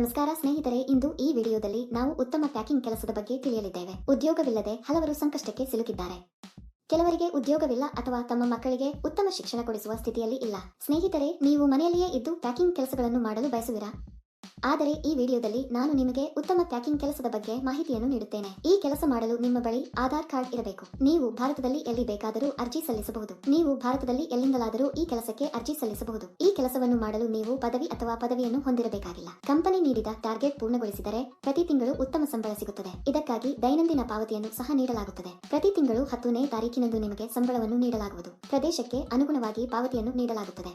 ನಮಸ್ಕಾರ ಸ್ನೇಹಿತರೆ, ಇಂದು ಈ ವಿಡಿಯೋದಲ್ಲಿ ನಾವು ಉತ್ತಮ ಪ್ಯಾಕಿಂಗ್ ಕೆಲಸದ ಬಗ್ಗೆ ತಿಳಿಯಲಿದ್ದೇವೆ. ಉದ್ಯೋಗವಿಲ್ಲದೆ ಹಲವರು ಸಂಕಷ್ಟಕ್ಕೆ ಸಿಲುಕಿದ್ದಾರೆ. ಕೆಲವರಿಗೆ ಉದ್ಯೋಗವಿಲ್ಲ ಅಥವಾ ತಮ್ಮ ಮಕ್ಕಳಿಗೆ ಉತ್ತಮ ಶಿಕ್ಷಣ ಕೊಡಿಸುವ ಸ್ಥಿತಿಯಲ್ಲಿ ಇಲ್ಲ. ಸ್ನೇಹಿತರೆ, ನೀವು ಮನೆಯಲ್ಲಿಯೇ ಇದ್ದು ಪ್ಯಾಕಿಂಗ್ ಕೆಲಸಗಳನ್ನು ಮಾಡಲು ಬಯಸುವಿರಾ? ಆದರೆ ಈ ವಿಡಿಯೋದಲ್ಲಿ ನಾನು ನಿಮಗೆ ಉತ್ತಮ ಪ್ಯಾಕಿಂಗ್ ಕೆಲಸದ ಬಗ್ಗೆ ಮಾಹಿತಿಯನ್ನು ನೀಡುತ್ತೇನೆ. ಈ ಕೆಲಸ ಮಾಡಲು ನಿಮ್ಮ ಬಳಿ ಆಧಾರ್ ಕಾರ್ಡ್ ಇರಬೇಕು. ನೀವು ಭಾರತದಲ್ಲಿ ಎಲ್ಲಿ ಬೇಕಾದರೂ ಅರ್ಜಿ ಸಲ್ಲಿಸಬಹುದು. ನೀವು ಭಾರತದಲ್ಲಿ ಎಲ್ಲಿಂದಲಾದರೂ ಈ ಕೆಲಸಕ್ಕೆ ಅರ್ಜಿ ಸಲ್ಲಿಸಬಹುದು. ಈ ಕೆಲಸವನ್ನು ಮಾಡಲು ನೀವು ಪದವಿ ಅಥವಾ ಪದವಿಯನ್ನು ಹೊಂದಿರಬೇಕಾಗಿಲ್ಲ. ಕಂಪನಿ ನೀಡಿದ ಟಾರ್ಗೆಟ್ ಪೂರ್ಣಗೊಳಿಸಿದರೆ ಪ್ರತಿ ತಿಂಗಳು ಉತ್ತಮ ಸಂಬಳ ಸಿಗುತ್ತದೆ. ಇದಕ್ಕಾಗಿ ದೈನಂದಿನ ಪಾವತಿಯನ್ನು ಸಹ ನೀಡಲಾಗುತ್ತದೆ. ಪ್ರತಿ ತಿಂಗಳು ಹತ್ತನೇ ತಾರೀಕಿನಂದು ನಿಮಗೆ ಸಂಬಳವನ್ನು ನೀಡಲಾಗುವುದು. ಪ್ರದೇಶಕ್ಕೆ ಅನುಗುಣವಾಗಿ ಪಾವತಿಯನ್ನು ನೀಡಲಾಗುತ್ತದೆ.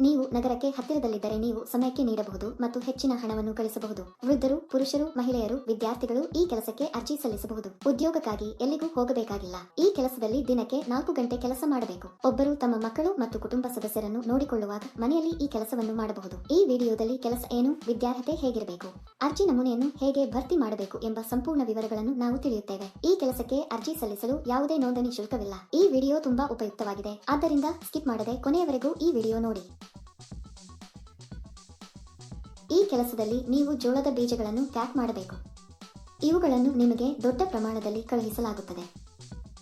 ನೀವು ನಗರಕ್ಕೆ ಹತ್ತಿರದಲ್ಲಿದ್ದರೆ ನೀವು ಸಮಯಕ್ಕೆ ನೀಡಬಹುದು ಮತ್ತು ಹೆಚ್ಚಿನ ಹಣವನ್ನು ಗಳಿಸಬಹುದು. ವೃದ್ಧರು, ಪುರುಷರು, ಮಹಿಳೆಯರು, ವಿದ್ಯಾರ್ಥಿಗಳು ಈ ಕೆಲಸಕ್ಕೆ ಅರ್ಜಿ ಸಲ್ಲಿಸಬಹುದು. ಉದ್ಯೋಗಕ್ಕಾಗಿ ಎಲ್ಲಿಗೂ ಹೋಗಬೇಕಾಗಿಲ್ಲ. ಈ ಕೆಲಸದಲ್ಲಿ ದಿನಕ್ಕೆ ನಾಲ್ಕು ಗಂಟೆ ಕೆಲಸ ಮಾಡಬೇಕು. ಒಬ್ಬರು ತಮ್ಮ ಮಕ್ಕಳು ಮತ್ತು ಕುಟುಂಬ ಸದಸ್ಯರನ್ನು ನೋಡಿಕೊಳ್ಳುವಾಗ ಮನೆಯಲ್ಲಿ ಈ ಕೆಲಸವನ್ನು ಮಾಡಬಹುದು. ಈ ವಿಡಿಯೋದಲ್ಲಿ ಕೆಲಸ ಏನು, ವಿದ್ಯಾರ್ಹತೆ ಹೇಗಿರಬೇಕು, ಅರ್ಜಿ ನಮೂನೆಯನ್ನು ಹೇಗೆ ಭರ್ತಿ ಮಾಡಬೇಕು ಎಂಬ ಸಂಪೂರ್ಣ ವಿವರಗಳನ್ನು ನಾವು ತಿಳಿಯುತ್ತೇವೆ. ಈ ಕೆಲಸಕ್ಕೆ ಅರ್ಜಿ ಸಲ್ಲಿಸಲು ಯಾವುದೇ ನೋಂದಣಿ ಶುಲ್ಕವಿಲ್ಲ. ಈ ವಿಡಿಯೋ ತುಂಬಾ ಉಪಯುಕ್ತವಾಗಿದೆ. ಆದ್ದರಿಂದ ಸ್ಕಿಪ್ ಮಾಡದೆ ಕೊನೆಯವರೆಗೂ ಈ ವಿಡಿಯೋ ನೋಡಿ. ಈ ಕೆಲಸದಲ್ಲಿ ನೀವು ಜೋಳದ ಬೀಜಗಳನ್ನು ಪ್ಯಾಕ್ ಮಾಡಬೇಕು. ಇವುಗಳನ್ನು ನಿಮಗೆ ದೊಡ್ಡ ಪ್ರಮಾಣದಲ್ಲಿ ಕಳುಹಿಸಲಾಗುತ್ತದೆ.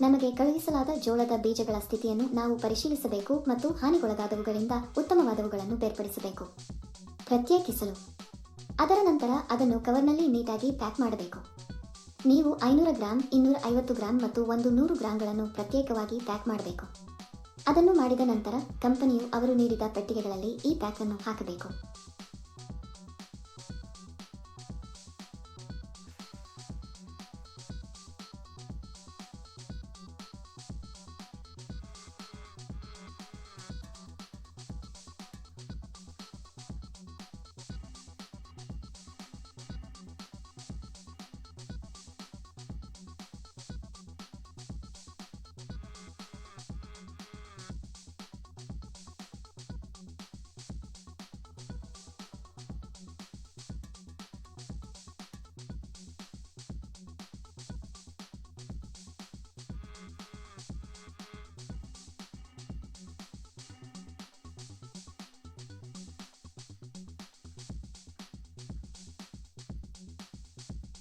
ನಮಗೆ ಕಳುಹಿಸಲಾದ ಜೋಳದ ಬೀಜಗಳ ಸ್ಥಿತಿಯನ್ನು ನಾವು ಪರಿಶೀಲಿಸಬೇಕು ಮತ್ತು ಹಾನಿಗೊಳಗಾದವುಗಳಿಂದ ಉತ್ತಮವಾದವುಗಳನ್ನು ಬೇರ್ಪಡಿಸಬೇಕು. ಪ್ರತ್ಯೇಕಿಸಲು. ಅದರ ನಂತರ ಅದನ್ನು ಕವರ್ನಲ್ಲಿ ನೀಟಾಗಿ ಪ್ಯಾಕ್ ಮಾಡಬೇಕು. ನೀವು ಐನೂರ ಗ್ರಾಂ ಇನ್ನೂರ ಐವತ್ತು ಗ್ರಾಂ ಮತ್ತು ಒಂದು ನೂರು ಗ್ರಾಂಗಳನ್ನು ಪ್ರತ್ಯೇಕವಾಗಿ ಪ್ಯಾಕ್ ಮಾಡಬೇಕು. ಅದನ್ನು ಮಾಡಿದ ನಂತರ ಕಂಪನಿಯು ಅವರು ನೀಡಿದ ಪೆಟ್ಟಿಗೆಗಳಲ್ಲಿ ಈ ಪ್ಯಾಕ್ ಅನ್ನು ಹಾಕಬೇಕು.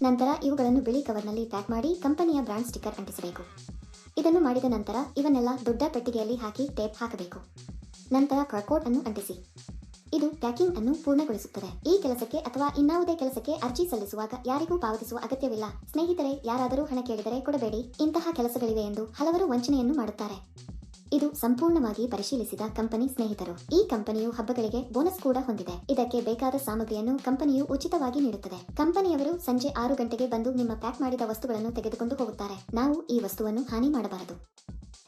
ನಂತರ ಇವುಗಳನ್ನು ಬಿಳಿ ಕವರ್ನಲ್ಲಿ ಪ್ಯಾಕ್ ಮಾಡಿ ಕಂಪನಿಯ ಬ್ರಾಂಡ್ ಸ್ಟಿಕ್ಕರ್ ಅಂಟಿಸಬೇಕು. ಇದನ್ನು ಮಾಡಿದ ನಂತರ ಇವನ್ನೆಲ್ಲ ದೊಡ್ಡ ಪೆಟ್ಟಿಗೆಯಲ್ಲಿ ಹಾಕಿ ಟೇಪ್ ಹಾಕಬೇಕು. ನಂತರ ಕಾರ್ಕೋಡ್ ಅನ್ನು ಅಂಟಿಸಿ. ಇದು ಪ್ಯಾಕಿಂಗ್ ಅನ್ನು ಪೂರ್ಣಗೊಳಿಸುತ್ತದೆ. ಈ ಕೆಲಸಕ್ಕೆ ಅಥವಾ ಇನ್ನಾವುದೇ ಕೆಲಸಕ್ಕೆ ಅರ್ಜಿ ಸಲ್ಲಿಸುವಾಗ ಯಾರಿಗೂ ಪಾವತಿಸುವ ಅಗತ್ಯವಿಲ್ಲ. ಸ್ನೇಹಿತರೆ, ಯಾರಾದರೂ ಹಣ ಕೇಳಿದರೆ ಕೊಡಬೇಡಿ. ಇಂತಹ ಕೆಲಸಗಳಿವೆ ಎಂದು ಹಲವರು ವಂಚನೆಯನ್ನು ಮಾಡುತ್ತಾರೆ. ಇದು ಸಂಪೂರ್ಣವಾಗಿ ಪರಿಶೀಲಿಸಿದ ಕಂಪನಿ ಸ್ನೇಹಿತರು. ಈ ಕಂಪನಿಯು ಹಬ್ಬಗಳಿಗೆ ಬೋನಸ್ ಕೂಡ ಹೊಂದಿದೆ. ಇದಕ್ಕೆ ಬೇಕಾದ ಸಾಮಗ್ರಿಯನ್ನು ಕಂಪನಿಯು ಉಚಿತವಾಗಿ ನೀಡುತ್ತದೆ. ಕಂಪನಿಯವರು ಸಂಜೆ ಆರು ಗಂಟೆಗೆ ಬಂದು ನಿಮ್ಮ ಪ್ಯಾಕ್ ಮಾಡಿದ ವಸ್ತುಗಳನ್ನು ತೆಗೆದುಕೊಂಡು ಹೋಗುತ್ತಾರೆ. ನಾವು ಈ ವಸ್ತುವನ್ನು ಹಾನಿ ಮಾಡಬಾರದು.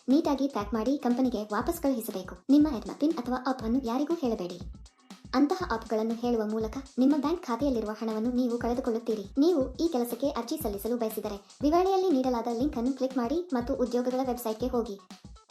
ನೀಟಾಗಿ ಪ್ಯಾಕ್ ಮಾಡಿ ಕಂಪನಿಗೆ ವಾಪಸ್ ಕಳುಹಿಸಬೇಕು. ನಿಮ್ಮ ಎಡ್ನ ಪಿನ್ ಅಥವಾ ಆಪ್ ಅನ್ನು ಯಾರಿಗೂ ಹೇಳಬೇಡಿ. ಅಂತಹ ಆಪ್ಗಳನ್ನು ಹೇಳುವ ಮೂಲಕ ನಿಮ್ಮ ಬ್ಯಾಂಕ್ ಖಾತೆಯಲ್ಲಿರುವ ಹಣವನ್ನು ನೀವು ಕಳೆದುಕೊಳ್ಳುತ್ತೀರಿ. ನೀವು ಈ ಕೆಲಸಕ್ಕೆ ಅರ್ಜಿ ಸಲ್ಲಿಸಲು ಬಯಸಿದರೆ ವಿವರಣೆಯಲ್ಲಿ ನೀಡಲಾದ ಲಿಂಕ್ ಅನ್ನು ಕ್ಲಿಕ್ ಮಾಡಿ ಮತ್ತು ಉದ್ಯೋಗಗಳ ವೆಬ್ಸೈಟ್ಗೆ ಹೋಗಿ.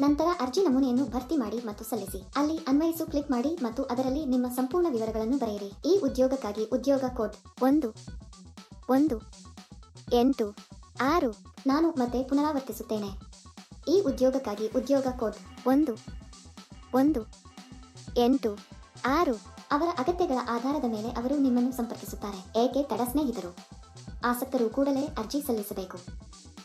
ನಂತರ ಅರ್ಜಿ ನಮೂನೆಯನ್ನು ಭರ್ತಿ ಮಾಡಿ ಮತ್ತು ಸಲ್ಲಿಸಿ. ಅಲ್ಲಿ ಅನ್ವಯಿಸು ಕ್ಲಿಕ್ ಮಾಡಿ ಮತ್ತು ಅದರಲ್ಲಿ ನಿಮ್ಮ ಸಂಪೂರ್ಣ ವಿವರಗಳನ್ನು ಬರೆಯಿರಿ. ಈ ಉದ್ಯೋಗಕ್ಕಾಗಿ ಉದ್ಯೋಗ ಕೋಡ್ ಒಂದು ಒಂದು, ಎಂಟು, ಆರು ನಾನು ಮತ್ತೆ ಪುನರಾವರ್ತಿಸುತ್ತೇನೆ. ಈ ಉದ್ಯೋಗಕ್ಕಾಗಿ ಉದ್ಯೋಗ ಕೋಡ್ ಒಂದು ಒಂದು, ಎಂಟು, ಆರು ಅವರ ಅಗತ್ಯಗಳ ಆಧಾರದ ಮೇಲೆ ಅವರು ನಿಮ್ಮನ್ನು ಸಂಪರ್ಕಿಸುತ್ತಾರೆ. ಏಕೆ ತಡ ಸ್ನೇಹಿತರು? ಆಸಕ್ತರು ಕೂಡಲೇ ಅರ್ಜಿ ಸಲ್ಲಿಸಬೇಕು.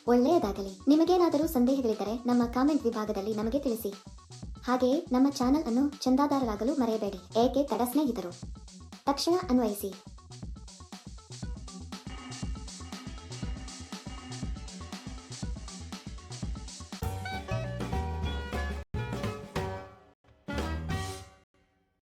ಒಳ್ಳೆಯದಾಗಲಿ. ನಿಮಗೇನಾದರೂ ಸಂದೇಹಗಳಿದ್ದರೆ ನಮ್ಮ ಕಾಮೆಂಟ್ ವಿಭಾಗದಲ್ಲಿ ನಮಗೆ ತಿಳಿಸಿ. ಹಾಗೆಯೇ ನಮ್ಮ ಚಾನೆಲ್ ಅನ್ನು ಚಂದಾದಾರರಾಗಲು ಮರೆಯಬೇಡಿ. ಏಕೆ ತಡ ಸ್ನೇಹಿತರು? ತಕ್ಷಣ ಅನ್ವಯಿಸಿ.